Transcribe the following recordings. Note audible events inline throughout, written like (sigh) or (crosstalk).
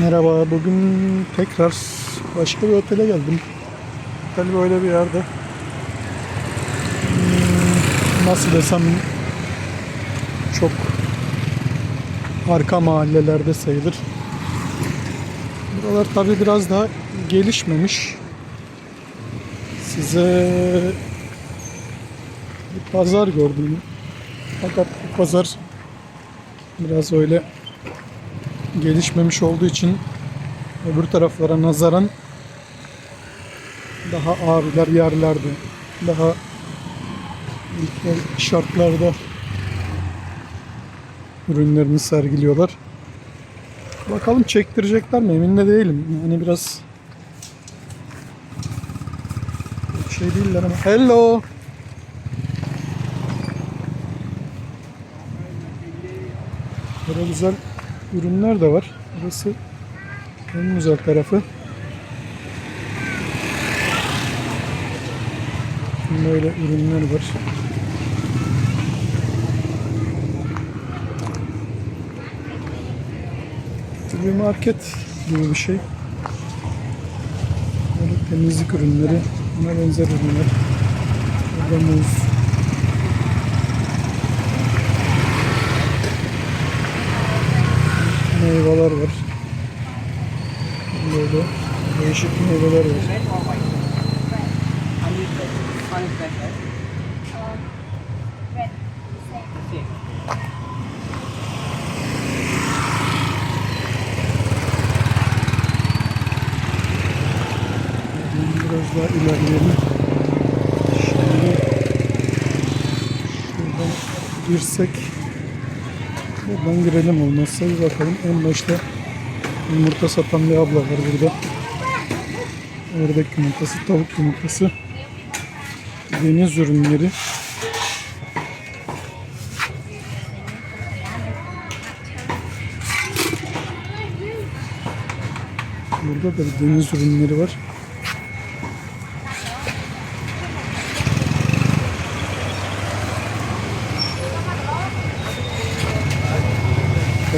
Merhaba, bugün tekrar başka bir otele geldim. Otel böyle bir yerde. Hmm, Nasıl desem çok arka mahallelerde sayılır. Buralar tabi biraz daha gelişmemiş. Size bir pazar gördüm. Fakat bu pazar biraz öyle gelişmemiş olduğu için öbür taraflara nazaran daha abiler yerlerde daha ilkel şartlarda ürünlerini sergiliyorlar. Bakalım çektirecekler mi emin de değilim. Yani biraz şey değiller ama. Hello. Böyle güzel ürünler de var. Burası en güzel tarafı. Böyle ürünler var. Bir market gibi bir şey. Böyle temizlik ürünleri, buna benzer ürünler. Burada muz, meyveler var. Böyle değişik meyveler var. Biraz daha ilerleyelim. Şimdi şuradan girsek buradan girelim olmazsa bir bakalım. En başta yumurta satan bir abla var burada. Ördek yumurtası, tavuk yumurtası, deniz ürünleri. Burada da deniz ürünleri var.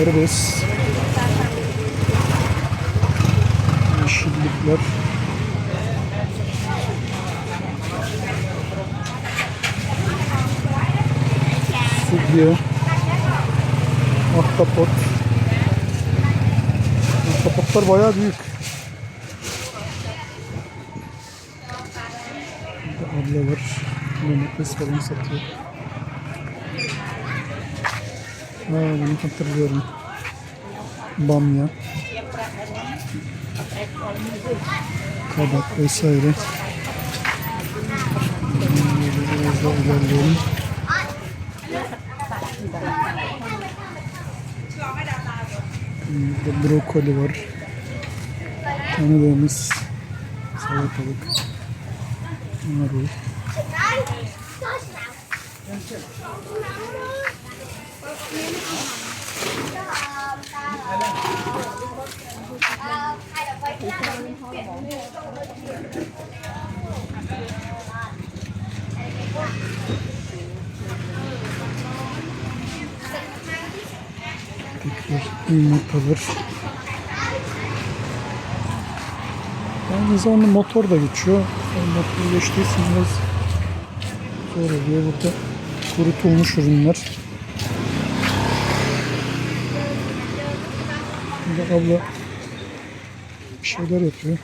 Karides. Yeşillikler. Sudye. Ahtapot. Ahtapotlar bayağı büyük. Burada abla var. Domates falan satıyor. Aa, bunu hatırlıyorum. Bamya. Kabak vesaire. Biraz daha ilerleyelim. Burada brokoli var. Tanıdığımız salatalık. Marul. Tekrar yumurtalar. Aynı zamanda motor da geçiyor. Motor geçtiği için biraz zor oluyor. Burada kurutulmuş ürünler. Burada abla bir şeyler yapıyor.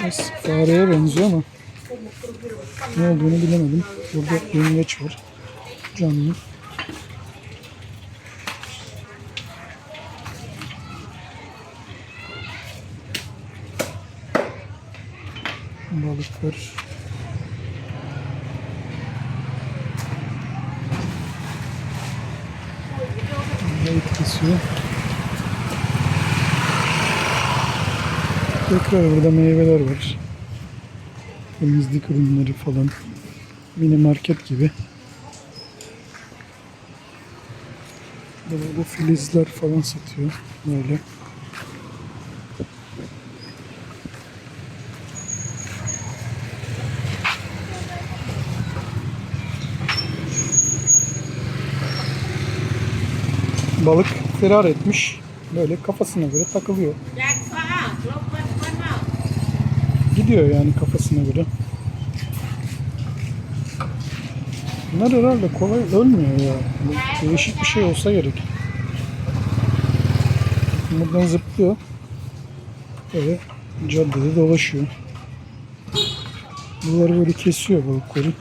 Biraz fareye benziyor ama ne olduğunu bilemedim. Burada yengeç var. Canlı. Balıklar. Balık kesiyor. Tekrar burada meyveler var. Temizlik ürünleri falan. Mini market gibi. Burada böyle filizler falan satıyor. Böyle. Balık firar etmiş. Böyle kafasına göre takılıyor. Gidiyor yani kafasına göre. Bunlar herhalde kolay ölmüyor ya. Değişik bir şey olsa gerek. Buradan zıplıyor. Böyle caddede dolaşıyor. Bunları böyle kesiyor balıkları.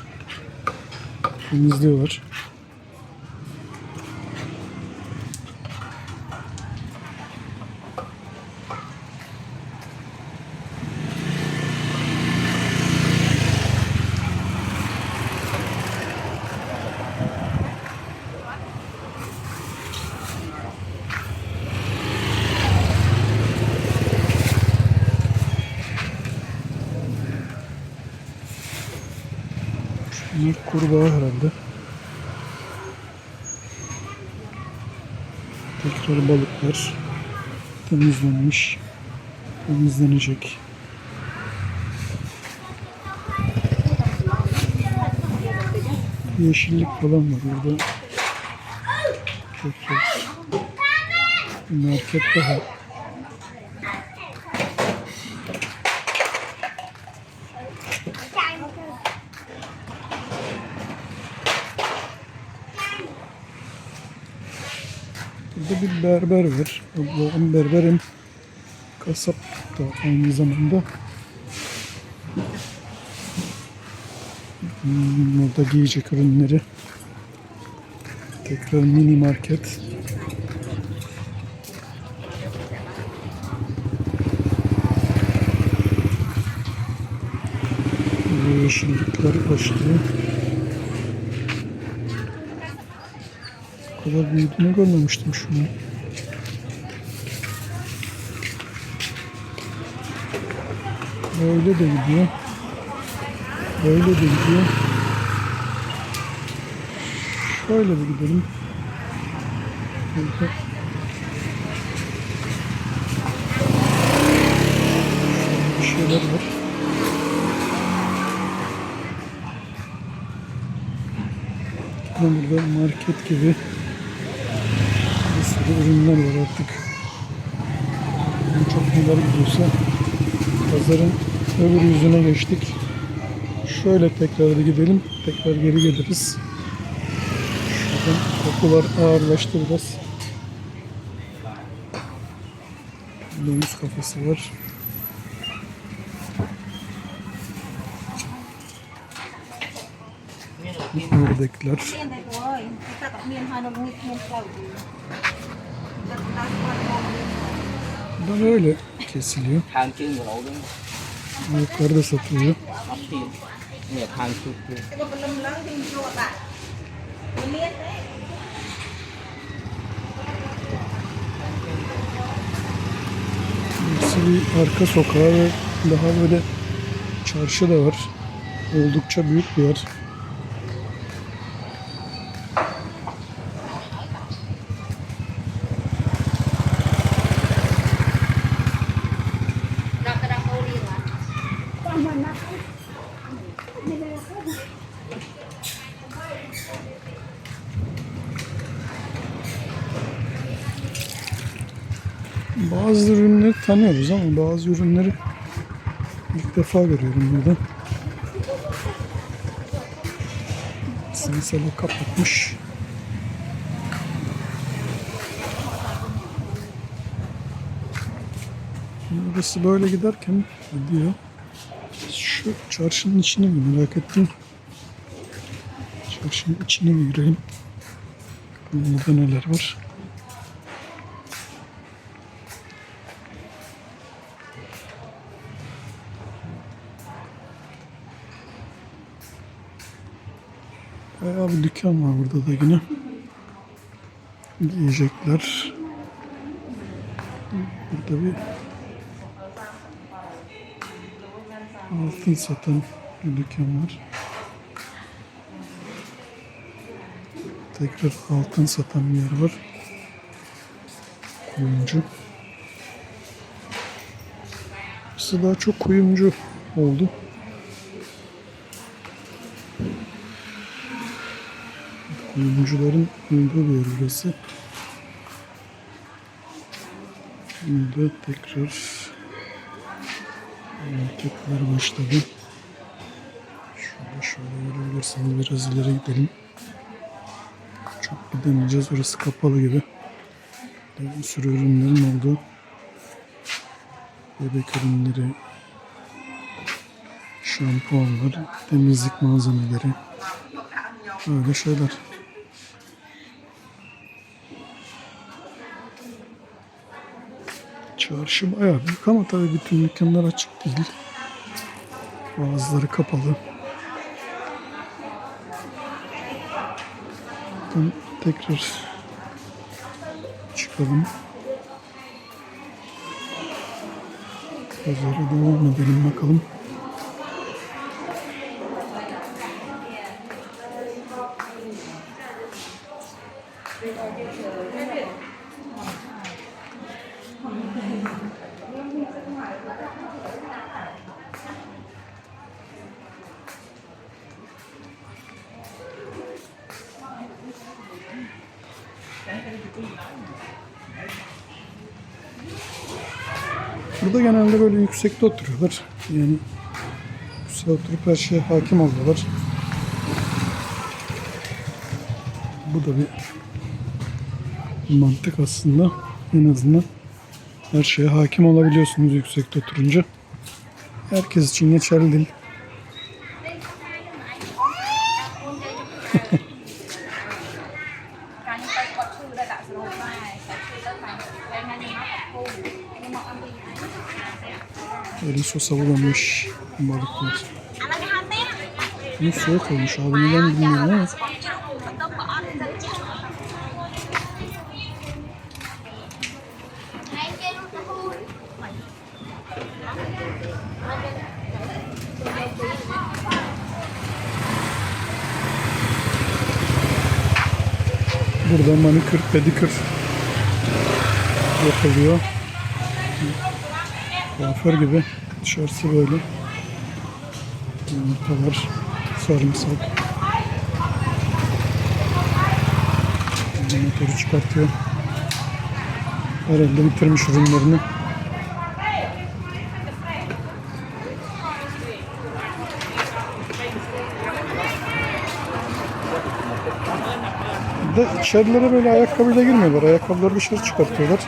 Temizliyorlar. Bunlar kurbağa herhalde. Tekrar balıklar temizlenmiş. Temizlenecek. Yeşillik falan var burada. Tekrar bir market daha. Burada bir berber var. Abla hem berber hem kasap da aynı zamanda. Hmm, Burada giyecek ürünleri. Tekrar mini market. Yeşillikler başlıyor. Bu kadar büyüdüğünü görmemiştim şunu. Böyle de gidiyor. Böyle de gidiyor. Şöyle de gidelim. Şöyle bir şeyler var. Burada market gibi bir sürü ürünler var artık. En çok neler gidiyorsa pazarın öbür yüzüne geçtik. Şöyle tekrar gidelim. Tekrar geri geliriz. Şuradan kokular ağırlaştı biraz. Domuz kafası var. Ördekler. Bunlar öyle kesiliyor. Ayakları da satılıyor. Burası bir arka sokağı ve daha böyle çarşı da var. Oldukça büyük bir yer. Bazı ürünleri tanıyoruz ama bazı ürünleri ilk defa görüyorum burada. Mesela kapatmış. Burası böyle giderken gidiyor. Şu çarşının içine mi merak ettim. Çarşının içine mi girelim? Burada neler var? Bayağı bir dükkan var burada da yine. Giyecekler. Burada bir altın satan bir dükkan var. Tekrar altın satan bir yer var. Kuyumcu. Burası daha çok kuyumcu oldu. Kuyumcuların olduğu bir yer burası. Şimdi tekrar marketler başladı. Şöyle şöyle görebilirsiniz biraz ileri gidelim. Çok gidemeyeceğiz. Orası kapalı gibi. Bir sürü ürünlerin olduğu bebek ürünleri, şampuanlar, temizlik malzemeleri, öyle şeyler. Çarşı bayağı büyük ama tabii bütün dükkanlar açık değil. Bazıları kapalı. Buradan tekrar çıkalım. Pazara devam edelim bakalım. Yüksekte oturuyorlar. Yani yüksekte oturup her şeye hakim oluyorlar. Bu da bir mantık aslında. En azından her şeye hakim olabiliyorsunuz yüksekte oturunca. Herkes için geçerli değil. Öyle sosa bulanmış balıklar. Bunu suya koymuş abi neden bilmiyorum ama burada manikür pedikür yapılıyor. Kuaför gibi dışarısı böyle. Yumurtalar, sarımsak. Motoru çıkartıyor. Herhalde bitirmiş ürünlerini. De içerilere böyle ayakkabıyla girmiyorlar. Ayakkabıları dışarı çıkartıyorlar.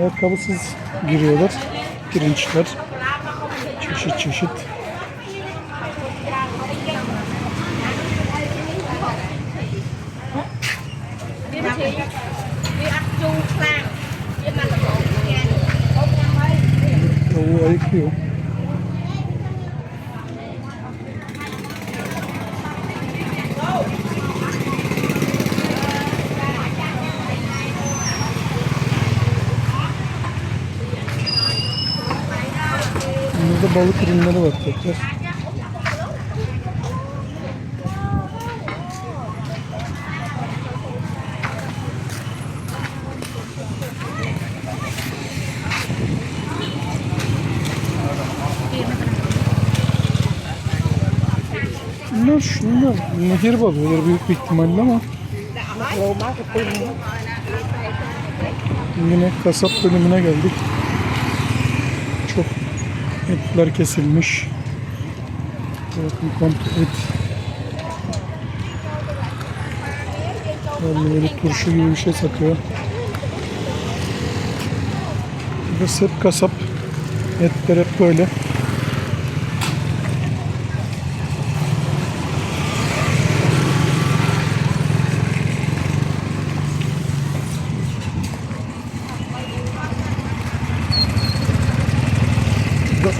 Ayakkabısız giriyorlar. Pirinçler. Çeşit çeşit. Đi chị. Balık ürünleri var tekrar. Bunlar şunlar nehir balığıdır büyük bir ihtimalle ama yine kasap bölümüne geldik. Etler kesilmiş. Bakın komple et. Böyle, böyle turşu gibi bir şey satıyor. Burası hep kasap. Etler hep böyle.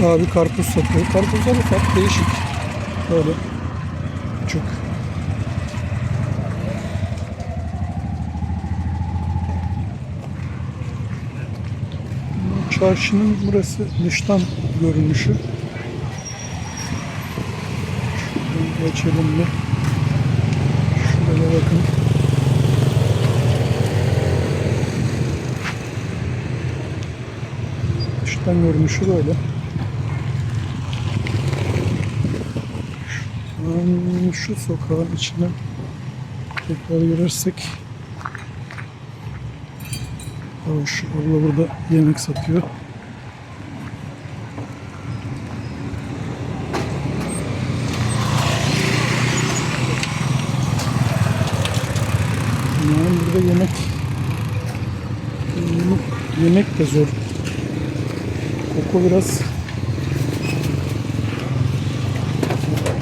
Abi karpuz satıyor. Karpuzlar ufak değişik. Böyle. Küçük. Çarşının burası dıştan görünüşü. Şuradan geçelim mi? Şuraya bakın. Dıştan görünüşü böyle. Şu an şu sokağın içine tekrar girersek Sarhoş abla burada yemek satıyor. Yani burada yemek, yemek de zor. Koku biraz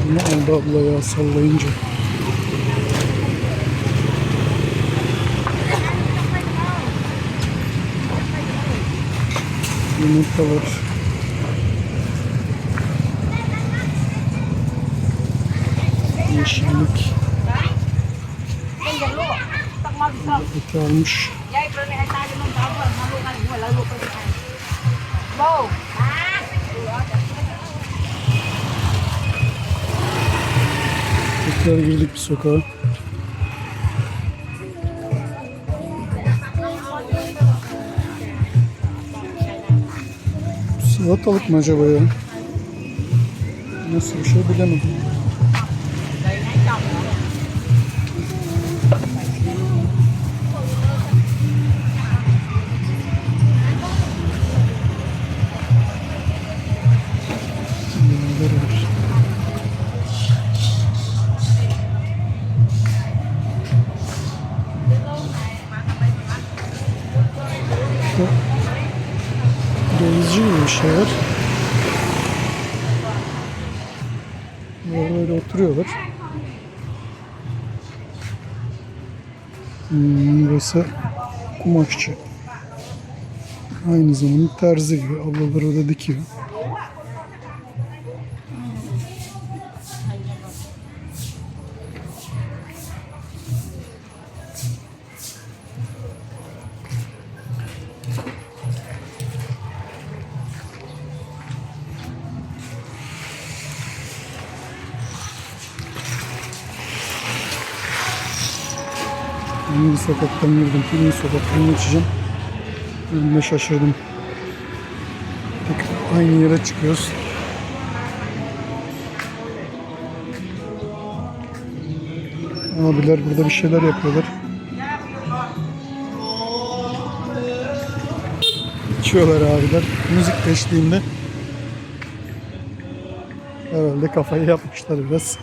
Nothing but Leo Solinger. Unique colors. Unique. Ito ang... Yay, pero may tayo ng tawag. Malungan, Tekrar girdik bir sokağa. Salatalık mı acaba ya? Nasıl bir şey bilemedim. Burası kumaşçı. Aynı zamanda terzi gibi. Ablalar orada dikiyor. Hangi sokaktan girdim? Hangi sokaktan geçeceğim? Ben de şaşırdım. Tekrar aynı yere çıkıyoruz. Abiler burada bir şeyler yapıyorlar. İçiyorlar abiler. Müzik eşliğinde. Herhalde kafayı yapmışlar biraz.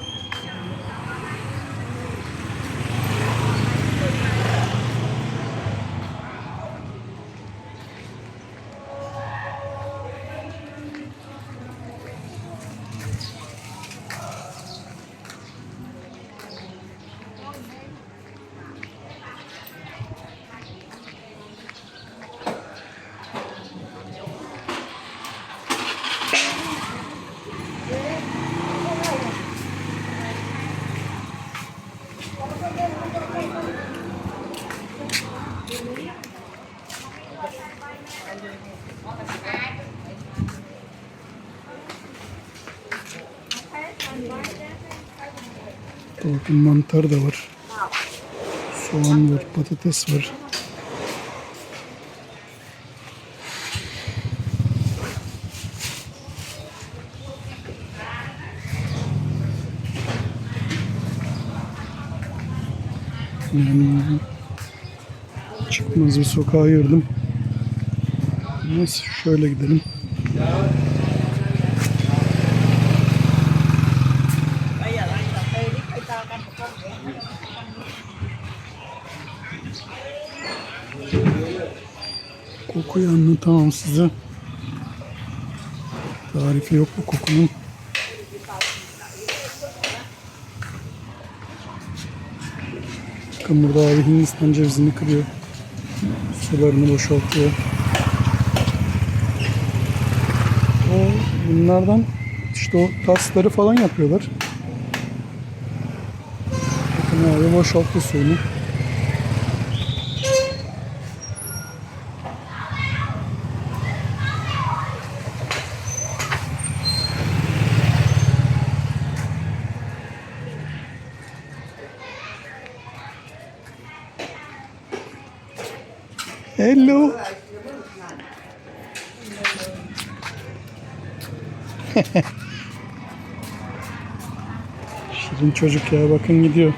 Bakın mantar da var. Soğan var, patates var. Yani çıkmaz bir sokağa ayırdım. Neyse şöyle gidelim. Anlatamam size. Tarifi yok bu kokunun. Bakın burada abi Hindistan cevizini kırıyor. Sularını boşaltıyor. O bunlardan işte o tasları falan yapıyorlar. Bakın abi boşalttı suyunu. (laughs) Şirin çocuk ya bakın gidiyor.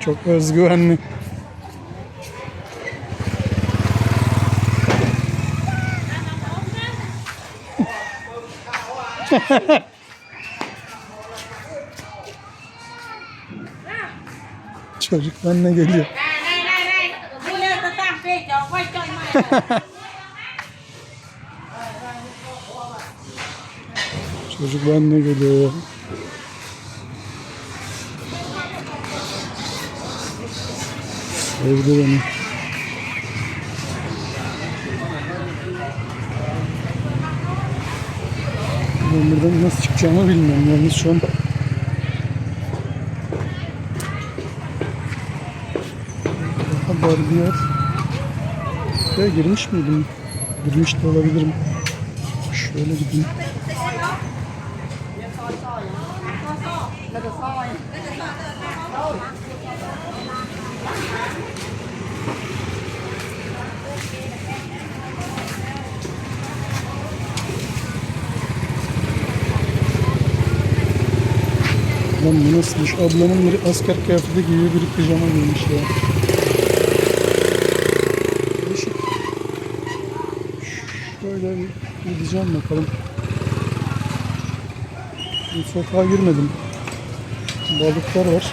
Çok özgüvenli. (laughs) Çocuk benimle geliyor. (laughs) Çocuk benimle geliyor. Sevdi beni. Ben buradan nasıl çıkacağımı bilmiyorum yalnız şu an. Daha dar bir yer. Ya girmiş miydim? Girmiş de olabilirim. Şöyle gideyim. Lan bu nasılmış? Ablamın biri asker kıyafeti giyiyor, biri pijama giymiş ya. Değişik. Şöyle bir gideceğim bakalım. Sokağa girmedim. Balıklar var.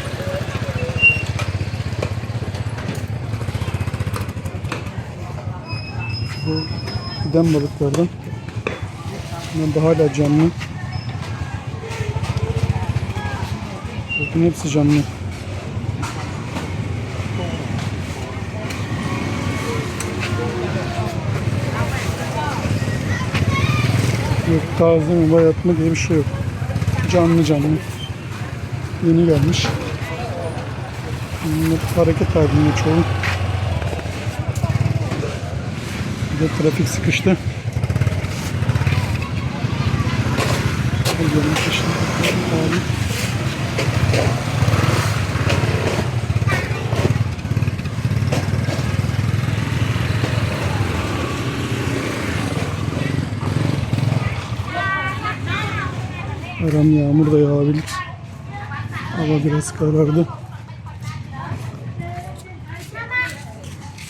Bu giden balıklardan. Bunlar da hala canlı. Bakın hepsi canlı. Yok taze mi bayat mı diye bir şey yok. Canlı canlı. Yeni gelmiş. Bunlar hareket halinde çoğu. Bir de trafik sıkıştı. Gelmiş işte. Abi. An yağmur da yağabilir. Hava biraz karardı.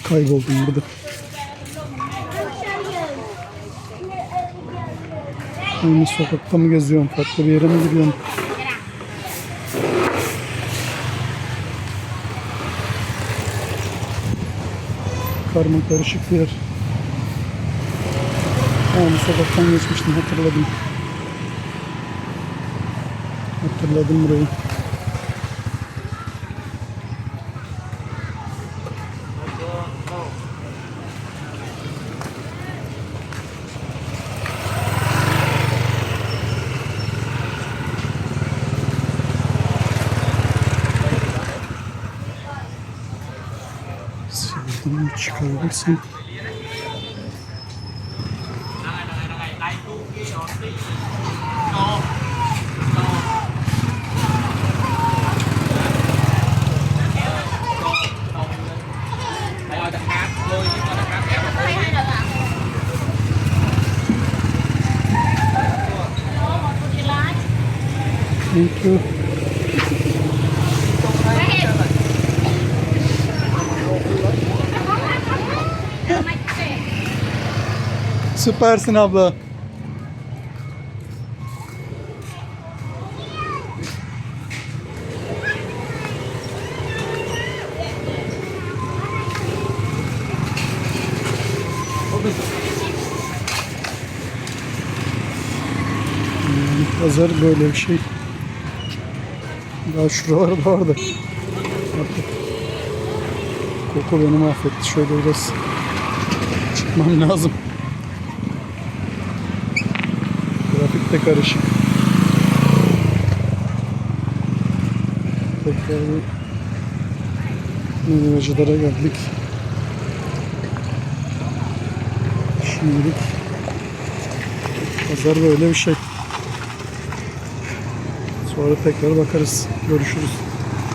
Kayboldum burada. Aynı sokakta mı geziyorum? Farklı bir yere mi gidiyorum? Karma karışık bir yer. Aynı sokaktan geçmiştim hatırladım. Hatırladım burayı. Sıvıdan çıkabilirsin. Süpersin abla. Pazar böyle bir şey. Daha şuralarda vardı. Koku beni mahvetti. Şöyle biraz çıkmam lazım. Trafik de karışık. Tekrar bir meyvacılara geldik. Şimdilik pazar böyle bir şey. Sonra tekrar bakarız. Görüşürüz.